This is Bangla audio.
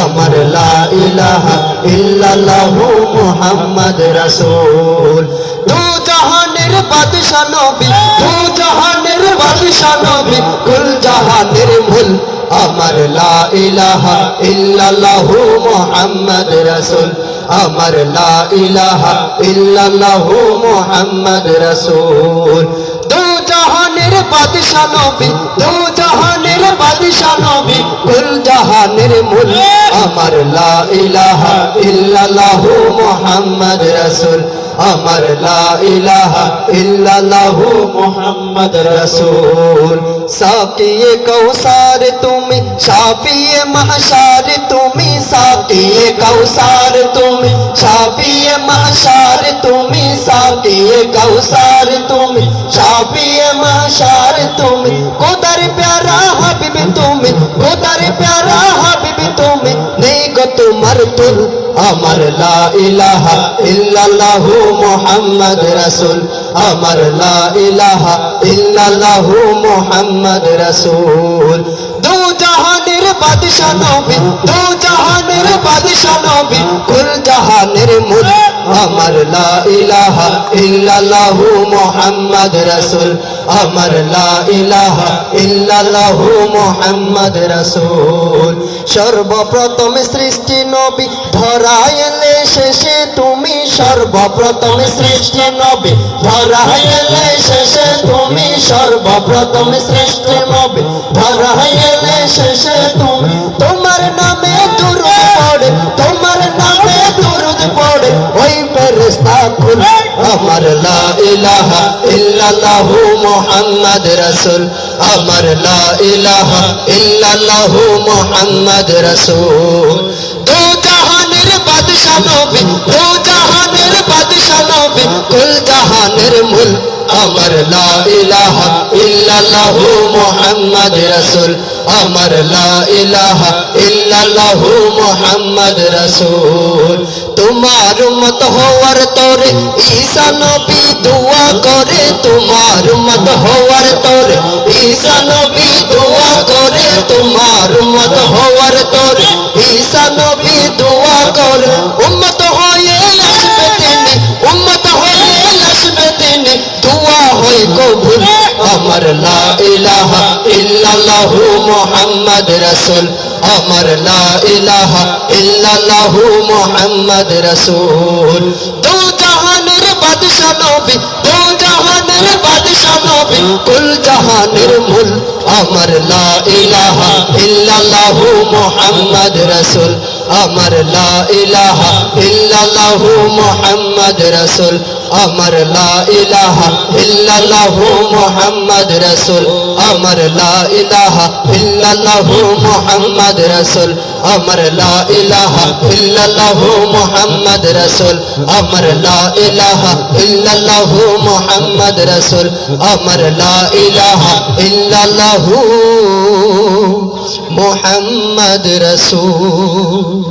আমার লা ইলাহা ইল্লাল্লাহু মুহাম্মদ রাসূল। দু জাহানের বাদশা নবী, দু জাহানের বাদশা নবী, কুল জাহানের মূল আমার লা ইলাহা ইল্লাল্লাহু মুহাম্মদ রাসূল। আমার লা ইলাহা ইল্লাল্লাহু মুহাম্মদ রাসূল। দু জাহানের বাদশা নবী, দু জাহানের বাদশা নবী, কুল জাহানের মূল আমার লা ইলাহা ইল্লাল্লাহু মুহাম্মদ রাসূল। আমার লা ইলাহা ইল্লাল্লাহু মুহাম্মদ রাসূল। সাকিয়ে কৌসার তুমি শাফিয়ে মাহশার তুমি, সাকিয়ে কৌসার তুমি শাফিয়ে মাহশার তুমি, সাকিয়ে কৌসার তোমার তুল, আমার লা ইলাহা মুহাম্মদ রাসূল। আমার লা ইলাহা মুহাম্মদ রাসূল। দু জাহানের বাদশা নবী, দু জাহানের বাদশা নবী, কুল জাহানের মূল, আমার লা ইলাহা মুহাম্মদ রাসূল। আমার লা ইলাহা ইল্লাল্লাহু মুহাম্মদ রাসূল। সর্বপ্রথম সৃষ্টি নবী ধরাইলে শেষে তুমি সর্বপ্রথম সৃষ্টি নবী ধরাইলে শেষে তুমি সর্বপ্রথম সৃষ্টি নবী ধরাইলে শেষে তুমি তোমার নামে দুরুদ পড়ে, তোমার নামে দুরুদ পড়ে, ওই ফেরেশতা খুল আমার লা ইলাহা ইল্লাল্লাহু মুহাম্মদ রাসূল। আমার লা ইলাহা ইল্লাল্লাহু মুহাম্মদ রাসূল। দু জাহানের বাদশা নবী দু জাহানের বাদশা নবী, কুল জাহানের মূল। আমার লা ইলাহা ইল্লাল্লাহু মুহাম্মদ রাসূল। আমার লা ইলাহা ইল্লাল্লাহু মুহাম্মদ রাসূল। তোমার মত হওয়ার তোরে ঈসা নবী দোয়া করে। তোমার মত হওয়ার তোরে ঈসা নবী দোয়া করে। তোমার মত হওয়ার তোরে ঈসা নবী দোয়া করে। উম্মত হয়ে আসবে তিনি, উম্মত হয়ে আসবে তিনি। দোয়া হয় কবুল, আমার লা ইলাহা ইল্লাল্লাহু মুহাম্মদ রাসূল। আমার লা ইলাহা ইল্লাল্লাহু মুহাম্মদ রাসূল। দু জাহানের বাদশা নবী, দু জাহানের বাদশা নবী। কুল জাহানের মূল আমার লা ইলাহা ইল্লাল্লাহু মুহাম্মদ রাসূল। আমার লা ইলাহা রাসূল। আমার লা ইলাহা মুহাম্মদ রাসূল। আমার লা ইলাহা ইল্লাল্লাহু মুহাম্মদ রাসূল। আমার লা ইলাহা ইল্লাল্লাহু মুহাম্মদ রাসূল। আমার লা ইলাহা ইল্লাল্লাহু মুহাম্মদ রাসূল। আমার লা ইলাহা মুহাম্মদ রাসূল।